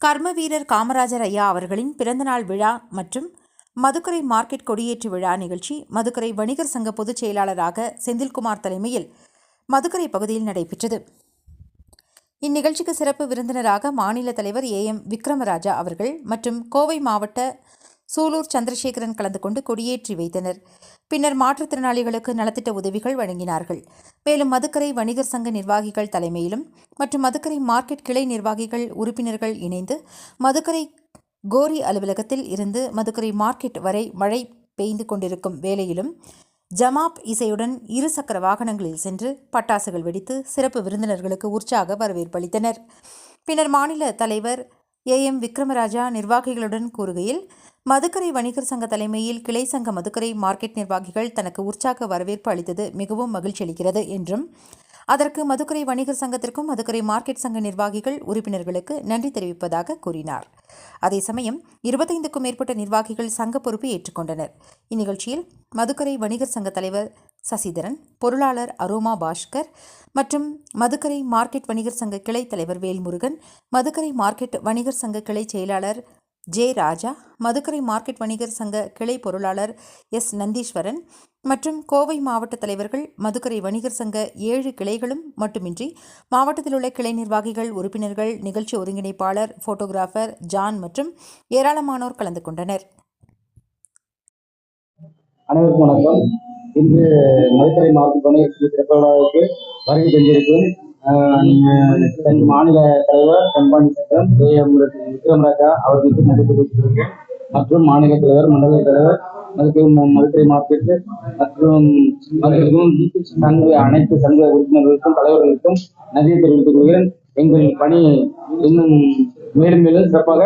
கர்ம வீரர் காமராஜர் ஐயா அவர்களின் பிறந்தநாள் விழா மற்றும் மதுக்கரை மார்க்கெட் கொடியேற்று விழா நிகழ்ச்சி மதுக்கரை வணிகர் சங்க பொதுச் செயலாளராக செந்தில்குமார் தலைமையில் மதுக்கரை பகுதியில் நடைபெற்றது. இந்நிகழ்ச்சிக்கு சிறப்பு விருந்தினராக மாநில தலைவர் ஏ எம் விக்ரமராஜா அவர்கள் மற்றும் கோவை மாவட்ட சூலூர் சந்திரசேகரன் கலந்து கொண்டு கொடியேற்றி வைத்தனர். பின்னர் மாற்றுத்திறனாளிகளுக்கு நலத்திட்ட உதவிகள் வழங்கினார்கள். மேலும் மதுக்கரை வணிகர் சங்க நிர்வாகிகள் தலைமையிலும் மற்றும் மதுக்கரை மார்க்கெட் கிளை நிர்வாகிகள் உறுப்பினர்கள் இணைந்து மதுக்கரை கோரி அலுவலகத்தில் இருந்து மதுக்கரை மார்க்கெட் வரை மழை பெய்து கொண்டிருக்கும் வேளையிலும் ஜமாப் இசையுடன் இருசக்கர வாகனங்களில் சென்று பட்டாசுகள் வெடித்து சிறப்பு விருந்தினர்களுக்கு உற்சாக வரவேற்பளித்தனர் பின்னர் மாநில தலைவர் ஏ எம் விக்ரமராஜா நிர்வாகிகளுடன் கூறுகையில் மதுக்கரை வணிகர் சங்க தலைமையில் கிளை சங்க மதுக்கரை மார்க்கெட் நிர்வாகிகள் தனக்கு உற்சாக வரவேற்பு அளித்தது மிகவும் மகிழ்ச்சி அளிக்கிறது என்றும் அதற்கு மதுக்கரை வணிகர் சங்கத்திற்கும் மதுக்கரை மார்க்கெட் சங்க நிர்வாகிகள் உறுப்பினர்களுக்கு நன்றி தெரிவிப்பதாக கூறினார். அதே சமயம் இருபத்தைந்துக்கும் மேற்பட்ட நிர்வாகிகள் சங்க பொறுப்பை ஏற்றுக்கொண்டனர். இந்நிகழ்ச்சியில் மதுக்கரை வணிகர் சங்க தலைவர் சசிதரன் பொருளாளர் அரோமா பாஸ்கர் மற்றும் மதுக்கரை மார்க்கெட் வணிகர் சங்க கிளை தலைவர் வேல்முருகன் மதுக்கரை மார்க்கெட் வணிகர் சங்க கிளை செயலாளர் ஜே ராஜா மதுக்கரை மார்க்கெட் வணிகர் சங்க கிளை பொருளாளர் எஸ். நந்தீஸ்வரன் மற்றும் கோவை மாவட்ட தலைவர்கள் மதுக்கரை வணிகர் சங்க ஏழு கிளைகளும் மட்டுமின்றி மாவட்டத்தில் உள்ள கிளை நிர்வாகிகள் உறுப்பினர்கள் நிகழ்ச்சி ஒருங்கிணைப்பாளர் போட்டோகிராஃபர் ஜான் மற்றும் ஏராளமானோர் கலந்து கொண்டனர். அனைவருக்கும் வணக்கம். இன்று மதுக்கரை மாவட்ட வணிகர் வருகை தந்திருக்கிறோம் தன் மாநில தலைவர் தன்பாண்டி சித்தம் ஏ எம். விக்ரமராஜா அவர்களுக்கு நன்றி மற்றும் மாநில தலைவர் மண்டல தலைவர் மதுக்கரை மதுரை மார்க்கெட்டு மற்றும் சங்க அனைத்து சங்க உறுப்பினர்களுக்கும் தலைவர்களுக்கும் நன்றி தெரிவித்துக் கொள்கிறேன். எங்கள் பணி இன்னும் மேலும் மேலும் சிறப்பாக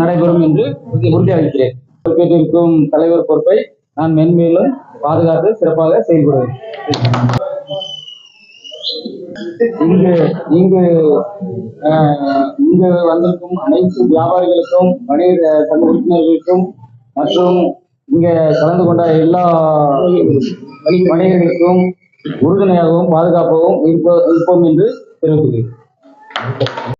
நடைபெறும் என்று உறுதியளிக்கிறேன். பொறுப்பேற்றிருக்கும் தலைவர் பொறுப்பை நான் மென்மேலும் பாதுகாத்து சிறப்பாக செயல்படுவேன். இங்கு இங்கு ஆஹ், இங்கு வந்திருக்கும் அனைத்து வியாபாரிகளுக்கும் வணிக சங்க உறுப்பினர்களுக்கும் மற்றும் இங்க கலந்து கொண்ட எல்லா வணிகர்களுக்கும் உறுதுணையாகவும் பாதுகாப்பாகவும் இருப்போம் இருப்போம் என்று தெரிவித்துள்ளேன்